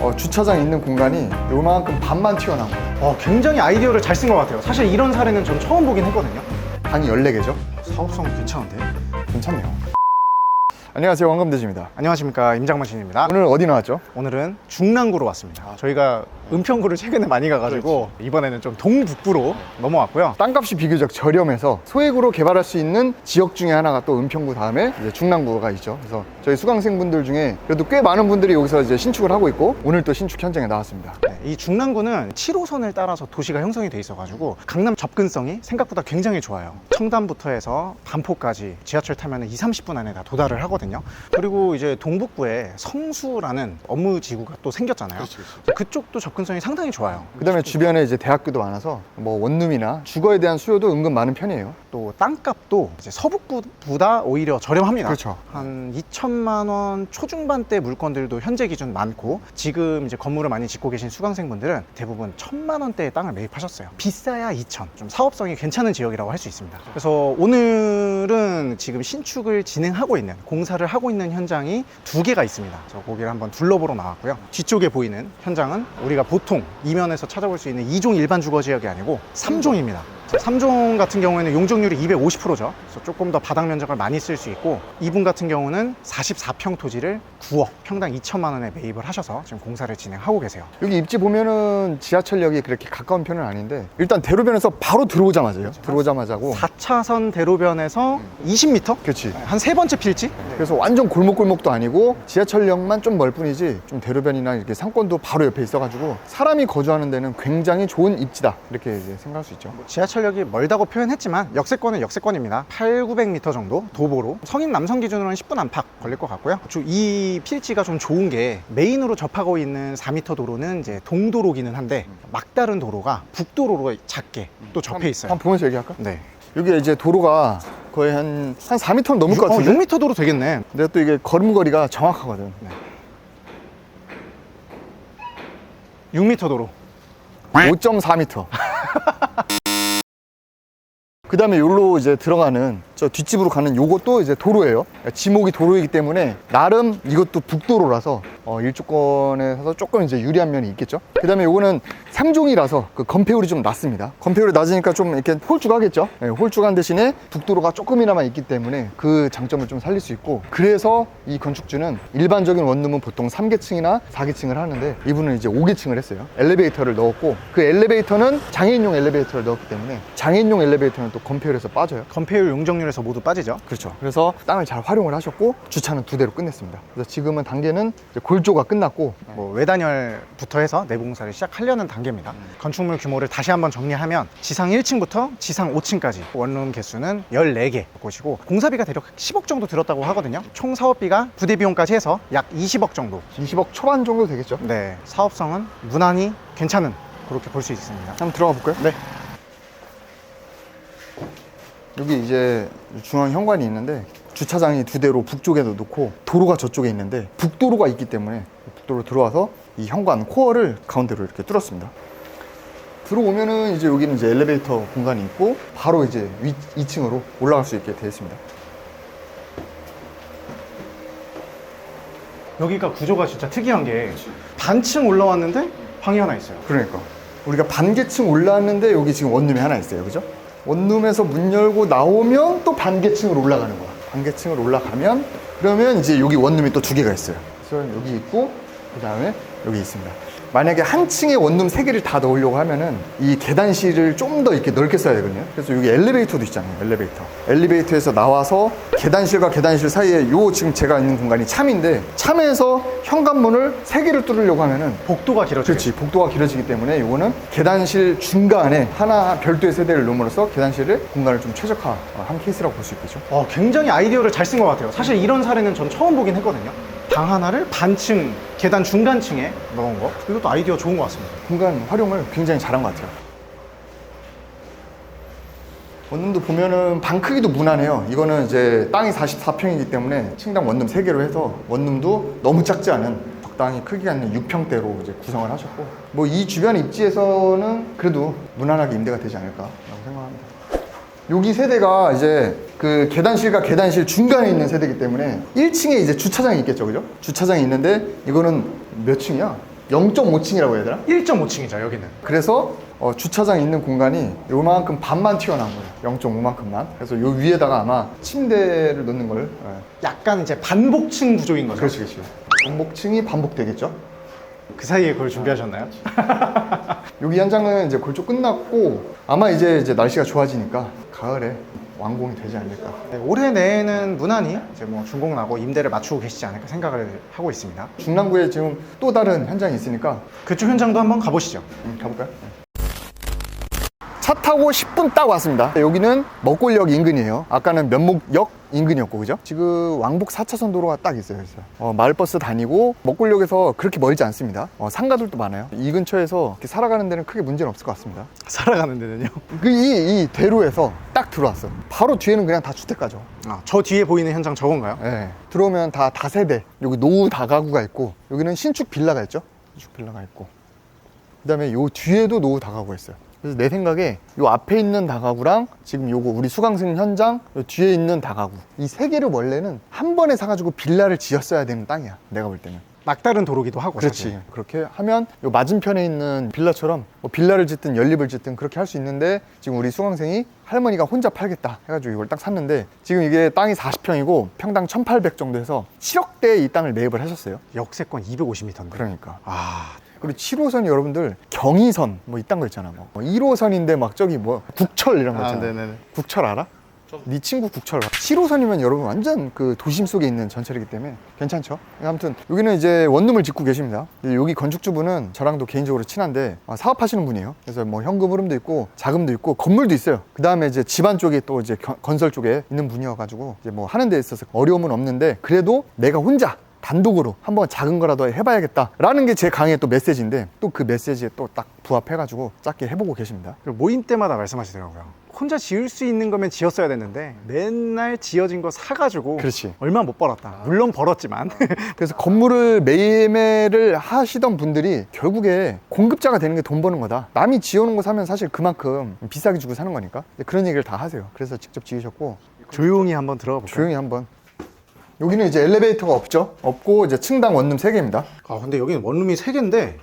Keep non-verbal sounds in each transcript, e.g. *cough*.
어, 주차장 있는 공간이 요만큼 반만 튀어나온 거예요. 어, 굉장히 아이디어를 잘 쓴 것 같아요. 사실 이런 사례는 전 처음 보긴 했거든요. 방이 14개죠? 사업성 괜찮은데? 괜찮네요. 안녕하세요. 왕검대지입니다. 안녕하십니까 임장만신입니다. 오늘 어디 나왔죠? 오늘은 중랑구로 왔습니다. 저희가 은평구를 최근에 많이 가가지고 이번에는 좀 동북부로 넘어왔고요. 땅값이 비교적 저렴해서 소액으로 개발할 수 있는 지역 중에 하나가 또 은평구 다음에 이제 중랑구가 있죠. 그래서 저희 수강생분들 중에 그래도 꽤 많은 분들이 여기서 이제 신축을 하고 있고 오늘 또 신축 현장에 나왔습니다. 네, 이 중랑구는 7호선을 따라서 도시가 형성이 돼 있어가지고 강남 접근성이 생각보다 굉장히 좋아요. 청담부터 해서 반포까지 지하철 타면 2, 30분 안에 다 도달을 하거든요. 그리고 이제 동북부에 성수라는 업무 지구가 또 생겼잖아요. 그래서 그쪽도 접근 성이 상당히 좋아요. 그다음에 주변에 이제 대학교도 많아서 뭐 원룸이나 주거에 대한 수요도 은근 많은 편이에요. 또 땅값도 이제 서북부보다 오히려 저렴합니다. 그렇죠. 한 2천만 원 초중반대 물건들도 현재 기준 많고 지금 이제 건물을 많이 짓고 계신 수강생분들은 대부분 천만 원대의 땅을 매입하셨어요. 비싸야 2천. 좀 사업성이 괜찮은 지역이라고 할 수 있습니다. 그래서 오늘은 지금 신축을 진행하고 있는 공사를 하고 있는 현장이 두 개가 있습니다. 그래서 거기를 한번 둘러보러 나왔고요. 뒤쪽에 보이는 현장은 우리가 보통 이면에서 찾아볼 수 있는 2종 일반 주거 지역이 아니고 3종입니다. 3종 같은 경우에는 용적률이 250%죠. 그래서 조금 더 바닥 면적을 많이 쓸 수 있고 이분 같은 경우는 44평 토지를 9억 평당 2천만 원에 매입을 하셔서 지금 공사를 진행하고 계세요. 여기 입지 보면은 지하철역이 그렇게 가까운 편은 아닌데 일단 대로변에서 바로 들어오자마자요. 들어오자마자고 4차선 대로변에서 20m? 그렇지. 한 세 번째 필지? 그래서 완전 골목골목도 아니고 지하철역만 좀 멀 뿐이지 좀 대로변이나 이렇게 상권도 바로 옆에 있어가지고 사람이 거주하는 데는 굉장히 좋은 입지다 이렇게 이제 생각할 수 있죠. 지하철 역이 멀다고 표현했지만 역세권은 역세권입니다. 8, 900m 정도 도보로 성인 남성 기준으로는 10분 안팎 걸릴 것 같고요. 저- 이 필지가 좀 좋은 게 메인으로 접하고 있는 4m 도로는 이제 동도로기는 한데 막다른 도로가 북도로로 작게 또 접해 있어요. 한번 보면서 얘기할까? 네. 여기 이제 도로가 거의 한, 한 4m는 넘을 것 어, 같은데 6m 도로 되겠네. 근데 또 이게 걸음거리가 정확하거든 6m 도로. 5.4m *laughs* 그 다음에 여기로 이제 들어가는 저 뒷집으로 가는 요것도 이제 도로예요. 지목이 도로이기 때문에 나름 이것도 북도로라서 어, 일조권에 사서 조금 이제 유리한 면이 있겠죠? 그 다음에 요거는 3종이라서 그 건폐율이 좀 낮습니다. 건폐율이 낮으니까 좀 이렇게 홀쭉하겠죠? 네, 홀쭉한 대신에 북도로가 조금이나마 있기 때문에 그 장점을 좀 살릴 수 있고 그래서 이 건축주는 일반적인 원룸은 보통 3계층이나 4계층을 하는데 이분은 이제 5계층을 했어요. 엘리베이터를 넣었고 그 엘리베이터는 장애인용 엘리베이터를 넣었기 때문에 장애인용 엘리베이터는 또 건폐율에서 빠져요. 건폐율 용적률 에서 모두 빠지죠. 그렇죠. 그래서 땅을 잘 활용을 하셨고 주차는 두 대로 끝냈습니다. 그래서 지금은 단계는 이제 골조가 끝났고 뭐 외단열부터 해서 내부공사를 시작하려는 단계입니다. 건축물 규모를 다시 한번 정리하면 지상 1층부터 지상 5층까지 원룸 개수는 14개 곳이고 공사비가 대략 10억 정도 들었다고 하거든요. 총 사업비가 부대 비용까지 해서 약 20억 정도. 20억 초반 정도 되겠죠. 네, 사업성은 무난히 괜찮은 그렇게 볼 수 있습니다. 한번 들어가 볼까요? 네. 여기 이제 중앙 현관이 있는데 주차장이 두 대로 북쪽에도 놓고 도로가 저쪽에 있는데 북도로가 있기 때문에 북도로 들어와서 이 현관 코어를 가운데로 이렇게 뚫었습니다. 들어오면은 이제 여기는 이제 엘리베이터 공간이 있고 바로 이제 위 2층으로 올라갈 수 있게 되어 있습니다. 여기가 구조가 진짜 특이한 게 반층 올라왔는데 방이 하나 있어요. 그러니까 우리가 반개층 올라왔는데 여기 지금 원룸이 하나 있어요 그죠? 원룸에서 문 열고 나오면 또 반개층으로 올라가는 거야. 반개층으로 올라가면 그러면 이제 여기 원룸이 또 두 개가 있어요. 그래서 여기 있고 그 다음에 여기 있습니다 만약에 한 층에 원룸 세 개를 다 넣으려고 하면은 이 계단실을 좀 더 이렇게 넓게 써야 되거든요 그래서 여기 엘리베이터도 있잖아요 엘리베이터 엘리베이터에서 나와서 계단실과 계단실 사이에 요 지금 제가 있는 공간이 참인데 참에서 현관문을 세 개를 뚫으려고 하면은 복도가 길어져요. 그렇지 복도가 길어지기 때문에 이거는 계단실 중간에 하나 별도의 세대를 놓음으로써 계단실을 공간을 좀 최적화한 케이스라고 볼 수 있겠죠 어, 굉장히 아이디어를 잘 쓴 것 같아요. 사실 이런 사례는 전 처음 보긴 했거든요. 방 하나를 반층, 계단 중간층에 넣은 거. 이것도 아이디어 좋은 것 같습니다. 공간 활용을 굉장히 잘한 것 같아요 원룸도 보면은 방 크기도 무난해요 이거는 이제 땅이 44평이기 때문에 층당 원룸 3개로 해서 원룸도 너무 작지 않은 적당히 크기가 있는 6평대로 이제 구성을 하셨고 뭐 이 주변 입지에서는 그래도 무난하게 임대가 되지 않을까라고 생각합니다 여기 세대가 이제 그 계단실과 계단실 중간에 있는 세대이기 때문에 1층에 이제 주차장이 있겠죠, 그죠? 주차장이 있는데 이거는 몇 층이야? 0.5층이라고 해야 되나? 1.5층이죠 여기는. 그래서 어, 주차장 있는 공간이 요만큼 반만 튀어나온 거예요. 0.5만큼만. 그래서 요 위에다가 아마 침대를 놓는 걸. 예. 약간 이제 반복층 구조인 거죠. 그렇지, 그렇지. 반복층이 반복되겠죠. 그 사이에 그걸 준비하셨나요? *laughs* 여기 현장은 이제 골조 끝났고 아마 이제 이제 날씨가 좋아지니까 가을에 완공이 되지 않을까. 네, 올해 내에는 무난히 이제 뭐 중공 나고 임대를 맞추고 계시지 않을까 생각을 하고 있습니다. 중랑구에 지금 또 다른 현장이 있으니까 그쪽 현장도 한번 가보시죠. 음, 가볼까요? 차 타고 10분 딱 왔습니다. 여기는 먹골역 인근이에요. 아까는 면목역 인근이었고, 그죠? 지금 왕복 4차선 도로가 딱 있어요. 그래서 어, 마을버스 다니고 먹골역에서 그렇게 멀지 않습니다. 어, 상가들도 많아요. 이 근처에서 이렇게 살아가는 데는 크게 문제는 없을 것 같습니다. *laughs* 살아가는 데는요? 그 이, 이 대로에서 딱 들어왔어. 바로 뒤에는 그냥 다 주택가죠. 아, 저 뒤에 보이는 현장 저건가요? 예. 들어오면 다 다세대. 여기 노후 다가구가 있고, 여기는 신축 빌라가 있죠. 신축 빌라가 있고. 그 다음에 요 뒤에도 노후 다가구가 있어요. 그래서 내 생각에 요 앞에 있는 다가구랑 지금 요거 우리 수강생 현장, 요 뒤에 있는 다가구. 이 세 개를 원래는 한 번에 사가지고 빌라를 지었어야 되는 땅이야. 내가 볼 때는. 막다른 도로기도 하고 그렇지. 사실. 그렇게 하면 요 맞은편에 있는 빌라처럼 뭐 빌라를 짓든 연립을 짓든 그렇게 할 수 있는데 지금 우리 수강생이 할머니가 혼자 팔겠다 해가지고 이걸 딱 샀는데 지금 이게 땅이 40평이고 평당 1,800 정도 해서 7억대에 이 땅을 매입을 하셨어요. 역세권 250m인데. 그러니까. 아, 그리고 7호선이 여러분들 경의선 뭐 이딴 거 있잖아. 뭐 1호선인데 막 저기 뭐 국철 이런 거 있잖아. 네네네. 국철 알아? 네 친구 국철 7호선이면 여러분 완전 그 도심 속에 있는 전철이기 때문에 괜찮죠? 아무튼 여기는 이제 원룸을 짓고 계십니다. 여기 건축주분은 저랑도 개인적으로 친한데 아, 사업하시는 분이에요. 그래서 뭐 현금 흐름도 있고 자금도 있고 건물도 있어요. 그 다음에 이제 집안 쪽에 또 이제 겨- 건설 쪽에 있는 분이어가지고 이제 뭐 하는 데 있어서 어려움은 없는데 그래도 내가 혼자 단독으로 한번 작은 거라도 해봐야겠다라는 게 제 강의 또 메시지인데 또 그 메시지에 또 딱 부합해가지고 짧게 해보고 계십니다. 그리고 모임 때마다 말씀하시더라고요. 혼자 지을 수 있는 거면 지었어야 됐는데 맨날 지어진 거 사가지고 그렇지. 얼마 못 벌었다. 물론 벌었지만 *laughs* 그래서 건물을 매매를 하시던 분들이 결국에 공급자가 되는 게 돈 버는 거다. 남이 지어놓은 거 사면 사실 그만큼 비싸게 주고 사는 거니까. 그런 얘기를 다 하세요. 그래서 직접 지으셨고 조용히 한번 들어가 볼까요? 조용히 한번. 여기는 이제 엘리베이터가 없죠. 없고 이제 층당 원룸 3개입니다. 아 근데 여기는 원룸이 3개인데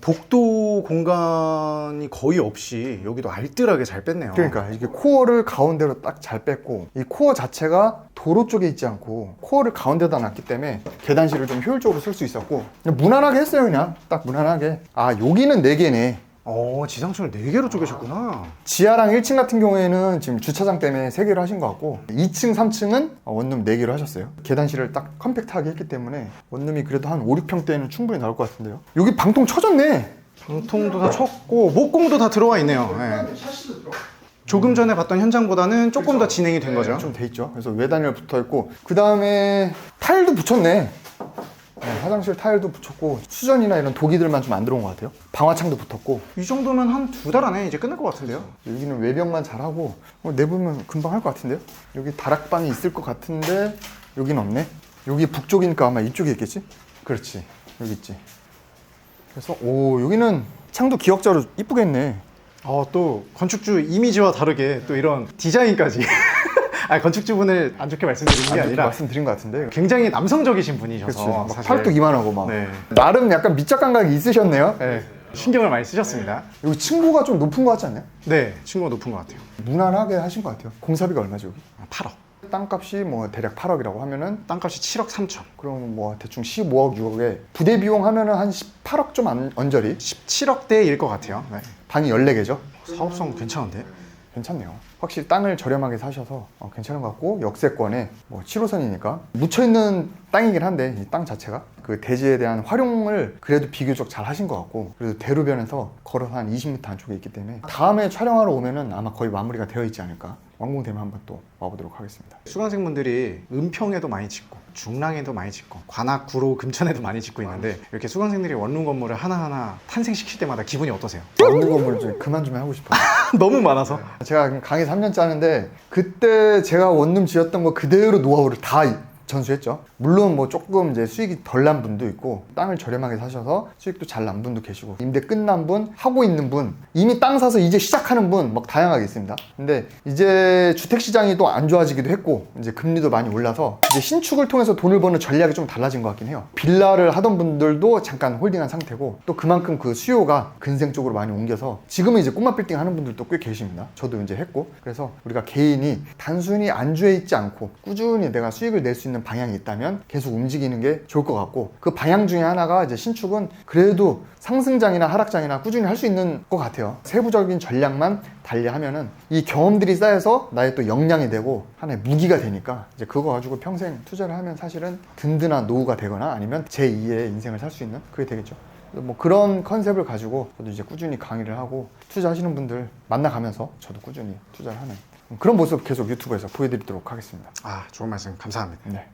복도 공간이 거의 없이 여기도 알뜰하게 잘 뺐네요. 그러니까 이게 코어를 가운데로 딱 잘 뺐고 이 코어 자체가 도로 쪽에 있지 않고 코어를 가운데다 놨기 때문에 계단실을 좀 효율적으로 쓸 수 있었고 그냥 무난하게 했어요 그냥 딱 무난하게 아 여기는 4개네 어 지상층을 4개로 쪼개셨구나. 지하랑 1층 같은 경우에는 지금 주차장 때문에 3개로 하신 것 같고 2층, 3층은 원룸 4개로 하셨어요 계단실을 딱 컴팩트하게 했기 때문에 원룸이 그래도 한 5, 6평대는 충분히 나올 것 같은데요 여기 방통 쳐졌네 방통도 다 쳤고 목공도 다 들어와 있네요. 예. 조금 전에 봤던 현장보다는 조금 더 진행이 된 거죠. 좀 돼 있죠 그래서 외단열 붙어 있고 그 다음에 타일도 붙였네 네, 화장실 타일도 붙였고 수전이나 이런 도기들만 좀 안 들어온 것 같아요. 방화창도 붙었고. 이 정도면 한 두 달 안에 이제 끝날 것 같은데요. 여기는 외벽만 잘하고 어, 내부면 금방 할 것 같은데요? 여기 다락방이 있을 것 같은데 여긴 없네? 여기 북쪽이니까 아마 이쪽에 있겠지? 그렇지. 여기 있지. 그래서 오 여기는 창도 기역자로 이쁘겠네. 어, 또 건축주 이미지와 다르게 또 이런 디자인까지. *laughs* 아, 건축주분을 안 좋게 말씀드리는 게 아, 아니라 말씀드린 것 같은데 굉장히 남성적이신 분이셔서 막 사실 팔뚝 이만하고 막 네. 나름 약간 미적 감각이 있으셨네요 네. 신경을 많이 쓰셨습니다. 여기 층고가 좀 높은 것 같지 않나요? 네, 친구가 높은 것 같아요. 무난하게 하신 것 같아요 공사비가 얼마죠 여기? 아, 8억. 땅값이 뭐 대략 8억이라고 하면은 땅값이 7억 3천. 그럼 뭐 대충 15억 6억에 부대 비용 하면은 한 18억 좀 안, 언저리 17억대일 것 같아요. 네. 방이 14개죠 사업성 괜찮은데? 괜찮네요. 확실히 땅을 저렴하게 사셔서 어, 괜찮은 것 같고 역세권에 뭐 7호선이니까 묻혀있는 땅이긴 한데 이 땅 자체가 그 대지에 대한 활용을 그래도 비교적 잘 하신 것 같고 그래도 대로변에서 걸어서 한 20m 안쪽에 있기 때문에 다음에 촬영하러 오면은 아마 거의 마무리가 되어 있지 않을까. 완공되면 한번 또 와보도록 하겠습니다. 수강생분들이 은평에도 많이 짓고 중랑에도 많이 짓고 관악, 구로, 금천에도 많이 짓고 있는데 이렇게 수강생들이 원룸 건물을 하나하나 탄생시킬 때마다 기분이 어떠세요? *laughs* 없는 건물을 좀 그만 좀 하고 싶어요 *laughs* 너무 많아서 제가 지금 강의 3년째 하는데 그때 제가 원룸 지었던 거 그대로 노하우를 다 전수했죠. 물론 뭐 조금 이제 수익이 덜 난 분도 있고 땅을 저렴하게 사셔서 수익도 잘 난 분도 계시고 임대 끝난 분, 하고 있는 분, 이미 땅 사서 이제 시작하는 분 막 다양하게 있습니다. 근데 이제 주택 시장이 또 안 좋아지기도 했고 이제 금리도 많이 올라서 이제 신축을 통해서 돈을 버는 전략이 좀 달라진 것 같긴 해요. 빌라를 하던 분들도 잠깐 홀딩한 상태고 또 그만큼 그 수요가 근생 쪽으로 많이 옮겨서 지금은 이제 꼬마 빌딩 하는 분들도 꽤 계십니다. 저도 이제 했고 그래서 우리가 개인이 단순히 안주해 있지 않고 꾸준히 내가 수익을 낼 수 있는 방향이 있다면 계속 움직이는 게 좋을 것 같고 그 방향 중에 하나가 이제 신축은 그래도 상승장이나 하락장이나 꾸준히 할 수 있는 것 같아요. 세부적인 전략만 달리하면은 이 경험들이 쌓여서 나의 또 역량이 되고 하나의 무기가 되니까 이제 그거 가지고 평생 투자를 하면 사실은 든든한 노후가 되거나 아니면 제2의 인생을 살 수 있는 그게 되겠죠. 뭐 그런 컨셉을 가지고 저도 이제 꾸준히 강의를 하고 투자하시는 분들 만나가면서 저도 꾸준히 투자를 하는 그런 모습 계속 유튜브에서 보여드리도록 하겠습니다. 아, 좋은 말씀 감사합니다. 네.